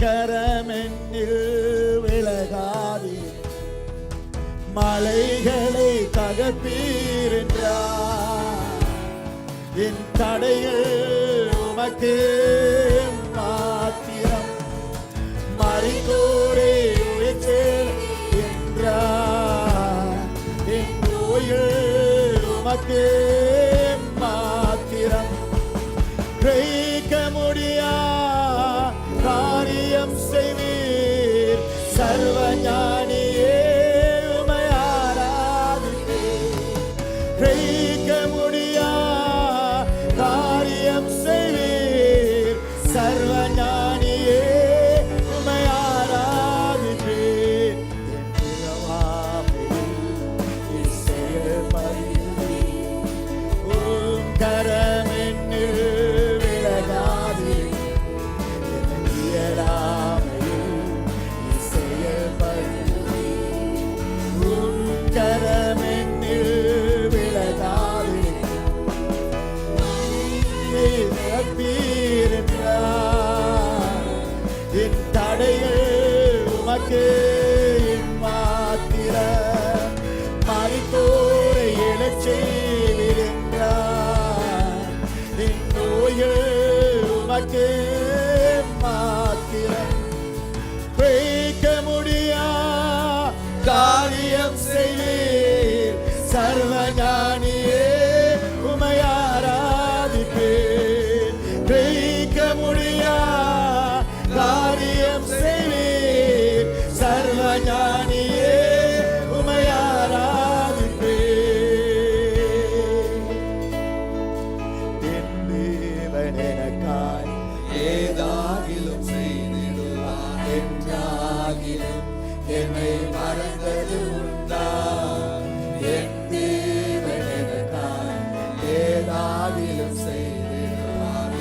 கரமென்னில் விலகாதீர் மலைகளை தகப்பீரென்றார் என் தடையில் உமக்கு மாத்திரம். மறித்தோரே உழைத்து என்றார். என் நோயில் உமக்கு மாத்திரம். கிரகிக்க முடியாது அதிசயம் செய்வீர். சர்வ ஞானியே உமை ஆராதிப்பே கிரகிக்க முடியா? காரியம் செய்வீர். சர்வ மீர் என்றார். என் தடைகள் உமக்கு மாத்திர. மறித்தோரை எழச் செய்விருந்தார் என் மாத்திரம் காலத்திலும் என்னை மறந்தது உண்டா என் தேவனக்கான் ஏதாவிலும் செய்திருவார்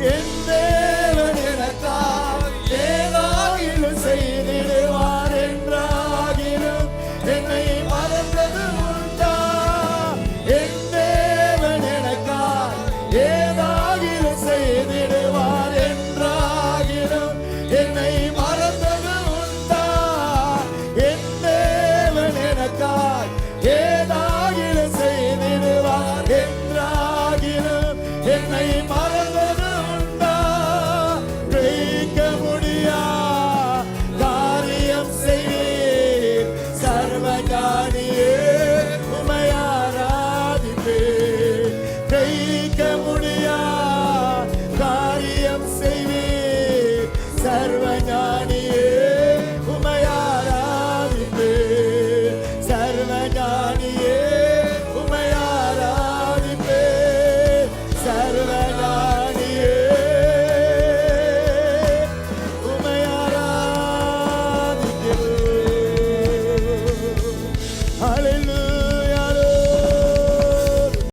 In